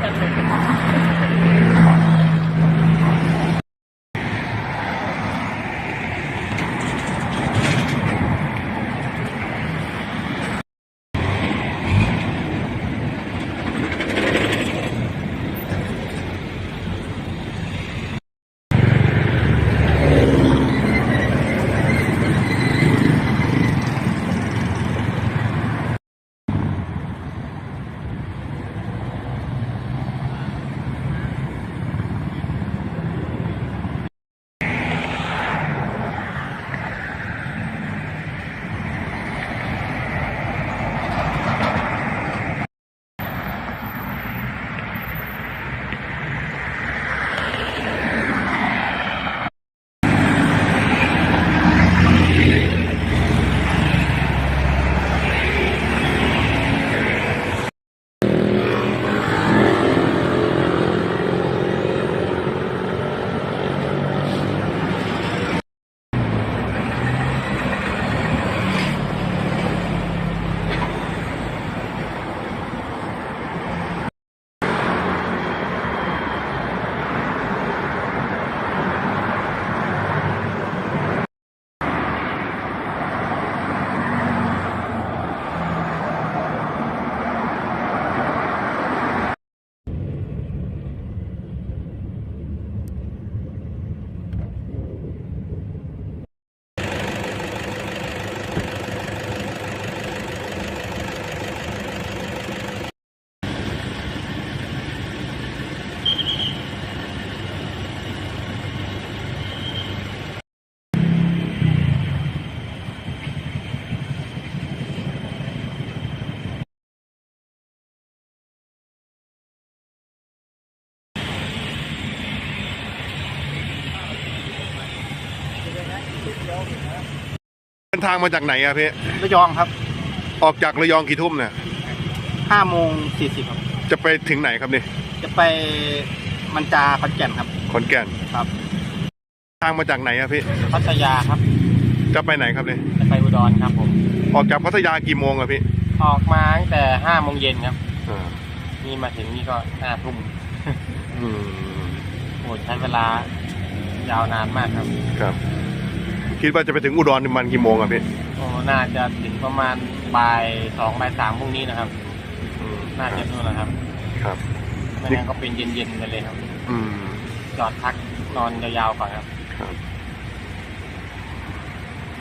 Gracias. เดินทางมาจากไหนอะพี่ระยองครับออกจากระยองกี่ทุ่มเนี่ยห้าโมงสี่สิบครับ จะไปถึงไหนครับนี่จะไปมันจาขอนแก่นครับ ขอนแก่นครับ ทางมาจากไหนอะพี่พัทยาครับ จะไปไหนครับนี่จะไปอุดรครับผม ออกจากพัทยากี่โมงอะพี่ออกมาตั้งแต่ห้าโมงเย็นครับอ่านี่มาถึงนี่ก็ห้าทุ่มอืมโอ้ใช้เวลายาวนานมากครับ ครับ คิดว่าจะไปถึงอุดรประมันกี่โมงอะพี่โอ้น่าจะถึงประมาณบ่ายสองบ่ายสามพรุ่งนี้นะครับอืมน่าจะนู่นนะครับ ครับไม่งั้นก็เป็นเย็นๆไปเลยครับ อืม จอดพักนอนยาวๆก่อนครับ ครับ